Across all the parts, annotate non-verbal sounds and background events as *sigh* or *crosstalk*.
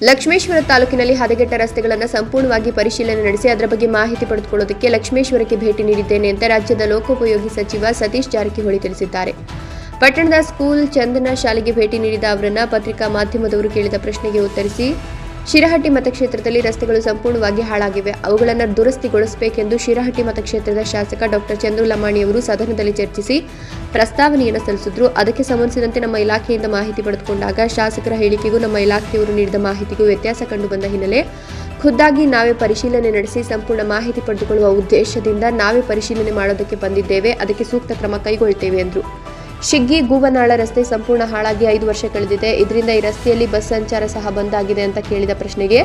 ಲಕ್ಷ್ಮೇಶ್ವರ ತಾಲೂಕಿನಲ್ಲಿ ಹದಗೆಟ್ಟ ರಸ್ತೆಗಳನ್ನು ಸಂಪೂರ್ಣವಾಗಿ ಪರಿಶೀಲನೆ ನಡೆಸಿ ಅದರ ಬಗ್ಗೆ ಮಾಹಿತಿ ಪಡೆದುಕೊಳ್ಳುವುದಕ್ಕೆ ಲಕ್ಷ್ಮೇಶ್ವರಕ್ಕೆ ಭೇಟಿ ನೀಡಿದ್ದೇನೆ ಅಂತ ರಾಜ್ಯದ ಲೋಕೋಪಯೋಗಿ ಸಚಿವ ಸತೀಶ್ ಜಾರಕಿಹೊಳಿ ತಿಳಿಸಿದ್ದಾರೆ. ಪಟ್ಟಣದ ಸ್ಕೂಲ್ ಚಂದನ ಶಾಲೆಗೆ ಭೇಟಿ ನೀಡಿದ ಅವರನ್ನ ಪತ್ರಿಕಾ ಮಾಧ್ಯಮದವರು ಕೇಳಿದ ಪ್ರಶ್ನೆಗೆ ಉತ್ತರಿಸಿ ಶಿರಹಟ್ಟಿ ಮತಕ್ಷೇತ್ರದಲ್ಲಿ ರಸ್ತೆಗಳು ಸಂಪೂರ್ಣವಾಗಿ ಹಾಳಾಗಿವೆ. ಅವುಗಳನ್ನು ದುರಸ್ತಿಗೊಳಿಸಬೇಕೆಂದು ಶಿರಹಟ್ಟಿ ಮತಕ್ಷೇತ್ರದ ಶಾಸಕ ಡಾಕ್ಟರ್ ಚಂದ್ರು ಲಮಾಣಿ ಅವರು ಸದನದಲ್ಲಿ ಚರ್ಚಿಸಿ ಪ್ರಸ್ತಾವನೆಯನ್ನು ಸಲ್ಲಿಸಿದ್ರು. ಅದಕ್ಕೆ ಸಂಬಂಧಿಸಿದಂತೆ ನಮ್ಮ ಇಲಾಖೆಯಿಂದ ಮಾಹಿತಿ ಪಡೆದುಕೊಂಡಾಗ ಶಾಸಕರ ಹೇಳಿಕೆಗೂ ನಮ್ಮ ಇಲಾಖೆಯವರು ನೀಡಿದ ಮಾಹಿತಿಗೂ ವ್ಯತ್ಯಾಸ ಕಂಡುಬಂದ ಹಿನ್ನೆಲೆ ಖುದ್ದಾಗಿ ನಾವೇ ಪರಿಶೀಲನೆ ನಡೆಸಿ ಸಂಪೂರ್ಣ ಮಾಹಿತಿ ಪಡೆದುಕೊಳ್ಳುವ ಉದ್ದೇಶದಿಂದ ನಾವೇ ಪರಿಶೀಲನೆ ಮಾಡೋದಕ್ಕೆ ಬಂದಿದ್ದೇವೆ. ಅದಕ್ಕೆ ಸೂಕ್ತ ಕ್ರಮ ಕೈಗೊಳ್ತೇವೆ ಎಂದರು. ಶಿಗ್ಗಿ ಗೂವನಾಳ ರಸ್ತೆ ಸಂಪೂರ್ಣ ಹಾಳಾಗಿ ಐದು ವರ್ಷ ಕಳೆದಿದೆ. ಇದರಿಂದ ಈ ರಸ್ತೆಯಲ್ಲಿ ಬಸ್ ಸಂಚಾರ ಸಹ ಬಂದ್ ಆಗಿದೆ ಅಂತ ಕೇಳಿದ ಪ್ರಶ್ನೆಗೆ,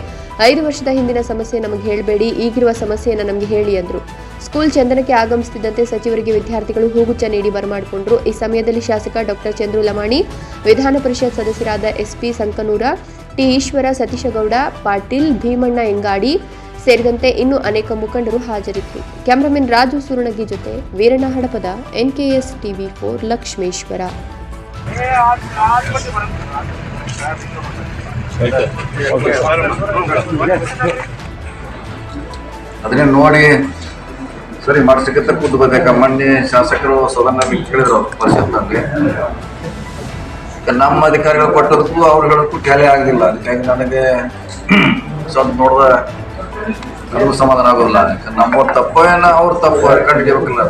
ಐದು ವರ್ಷದ ಹಿಂದಿನ ಸಮಸ್ಯೆ ನಮಗೆ ಹೇಳಬೇಡಿ, ಈಗಿರುವ ಸಮಸ್ಯೆಯನ್ನು ನಮಗೆ ಹೇಳಿ ಅಂದರು. ಸ್ಕೂಲ್ ಚಂದನಕ್ಕೆ ಆಗಮಿಸುತ್ತಿದ್ದಂತೆ ಸಚಿವರಿಗೆ ವಿದ್ಯಾರ್ಥಿಗಳು ಹೂಗುಚ್ಚ ನೀಡಿ ಬರಮಾಡಿಕೊಂಡರು. ಈ ಸಮಯದಲ್ಲಿ ಶಾಸಕ ಡಾಕ್ಟರ್ ಚಂದ್ರು ಲಮಾಣಿ, ವಿಧಾನ ಪರಿಷತ್ ಸದಸ್ಯರಾದ ಎಸ್ಪಿ ಸಂಕನೂರ, ಟಿ ಈಶ್ವರ ಸತೀಶಗೌಡ, ಪಾಟೀಲ್ ಭೀಮಣ್ಣ ಎಂಗಾಡಿ ಸೇರಿದಂತೆ ಇನ್ನೂ ಅನೇಕ ಮುಖಂಡರು ಹಾಜರಿದ್ದರು. ಕ್ಯಾಮರಾಮನ್ ರಾಜು ಸುರಣಗಿ ಜೊತೆ Veeranna Hadapad NKS TV for Lakshmeshwar. ಅದನ್ನೇ ನೋಡಿ ಸರಿ ಮಾಡಿಸಕ್ಕೆ ಕೂತು ಬರ್ಬೇಕ ಮೊನ್ನೆ ಶಾಸಕರು ಸದನ ಕೇಳಿದ್ರು ಪರಿಷತ್ನಲ್ಲಿ ನಮ್ಮ ಅಧಿಕಾರಿಗಳು ಕೊಟ್ಟದಕ್ಕೂ ಅವ್ರುಗಳಕ್ಕೂ ಟ್ಯಾಲಿ ಆಗಲಿಲ್ಲ ಅದಕ್ಕಾಗಿ ನನಗೆ *clears throat* ಸ್ವಲ್ಪ ನೋಡ್ದ ನನಗೂ ಸಮಾಧಾನ ಆಗೋಲ್ಲ ನಮ್ಮ ತಪ್ಪ, ಏನೋ ಅವ್ರ ತಪ್ಪು ಕಂಡು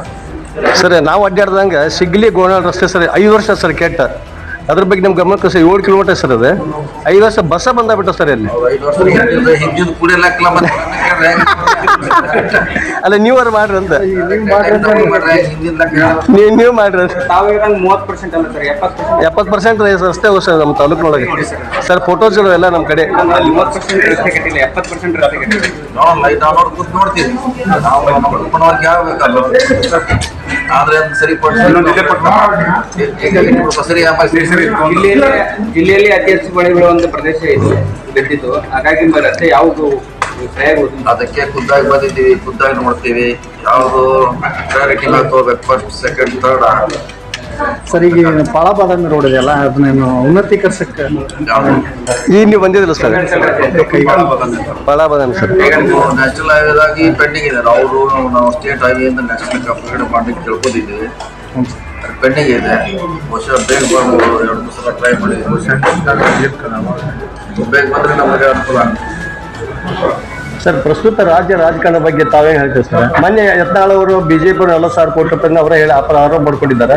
ಸರ್, ನಾವು ಅಡ್ಡಾಡ್ದಂಗೆ ಸಿಗ್ಲಿ ಗೋಣ ರಸ್ತೆ ಸರ್, ಐದು ವರ್ಷ ಸರ್ ಕೆಟ್ಟ. ಅದ್ರ ಬಗ್ಗೆ ನಮ್ಮ ಗಮನಕ್ಕೆ ಸರ್ ಏಳು ಕಿಲೋಮೀಟರ್ ಸರ್ ಅದು. ಐದು ವರ್ಷ ಬಸ್ಸ ಬಂದಾಗ್ಬಿಟ್ಟು ಸರ್ ಅಲ್ಲಿ *laughs* ಅಲ್ಲ ನೀವು ಅವ್ರು ಮಾಡ್ರಿ ಅಂತ. ನೀವು ನೀವು ಮಾಡ್ರಿ ಅಂತ. ಎಪ್ಪತ್ತು ಪರ್ಸೆಂಟ್ ರಸ್ತೆ ಹೋಗ್ ಸರ್ ನಮ್ಮ ತಾಲೂಕಿನೊಳಗೆ ಸರ್ ಫೋಟೋಸ್ಗಳು ಎಲ್ಲ ನಮ್ಮ ಕಡೆ. ಎಪ್ಪತ್ತು ಪರ್ಸೆಂಟ್ ಆದ್ರೆ ಅದು ಸರಿ ಸರಿ ಆಮೇಲೆ ಸರಿ ಸರಿ. ಜಿಲ್ಲೆಯಲ್ಲಿ ಅತಿ ಹೆಚ್ಚು ಮಳೆ ಬೀಳುವ ಒಂದು ಪ್ರದೇಶ ಇದೆ ಗಟ್ಟಿದ್ದು ಹಾಗಾಗಿ ರಸ್ತೆ ಯಾವುದು. ಅದಕ್ಕೆ ಖುದ್ದಾಗಿ ಬಂದಿದ್ದೀವಿ ಖುದ್ದಾಗಿ ನೋಡ್ತೀವಿ. ಯಾವುದು ಪ್ರಯಾರಿಟಿ ತಗೋಬೇಕು ಫಸ್ಟ್ ಸೆಕೆಂಡ್ ಥರ್ಡ್ ಸರ್ ಈಗ ಪಾಳ ಬಾದಾಮಿ ರೋಡ್ ಇದೆಯಲ್ಲ ಅದನ್ನೇನು ಉನ್ನತೀಕರಿಸಕ್ಕೆ ಈಗ ನೀವು ಬಂದಿದ್ದಿಲ್ಲ ಸರ್. ಭಾಳ ಬಾದಾಮಿ ಸರ್. ನ್ಯಾಷನಲ್ ಹೈವೇದಾಗಿ ಪೆಂಡಿಂಗ್ ಇದೆ. ಅವರು ನಾವು ಸ್ಟೇಟ್ ಹೈವೇಯಿಂದ ನ್ಯಾಷನಲ್ ಅಪ್ಗ್ರೇಡ್ ಮಾಡಲಿಕ್ಕೆ ತಿಳ್ಕೊಂಡಿದ್ದೀವಿ ಪೆಂಡಿಂಗ್ ಇದೆ ಬಹುಶಃ ಬೇಗ ಬರ್ಬೋದು ಎರಡು ಮೂರು ಸಲ ಟ್ರೈ ಮಾಡಿದ್ದೀವಿ ಬೇಗ ಬಂದರೆ ನಮಗೆ ಅನುಕೂಲ ಆಗುತ್ತೆ ಸರ್ ಪ್ರಸ್ತುತ ರಾಜ್ಯ ರಾಜಕಾರಣ ಬಗ್ಗೆ ತಾವೇ ಹೇಳ್ತೀವಿ ಸರ್? ಮೊನ್ನೆ ಯತ್ನಾಳ್ ಅವರು ಬಿಜೆಪಿ ಎಲ್ಲ ಸಾರ್ ಕೋಟಿ ರೂಪಾಯಿ ಅವರೇ ಹೇಳಿ ಅಪರ ಆರೋಪ ಮಾಡ್ಕೊಂಡಿದ್ದಾರೆ.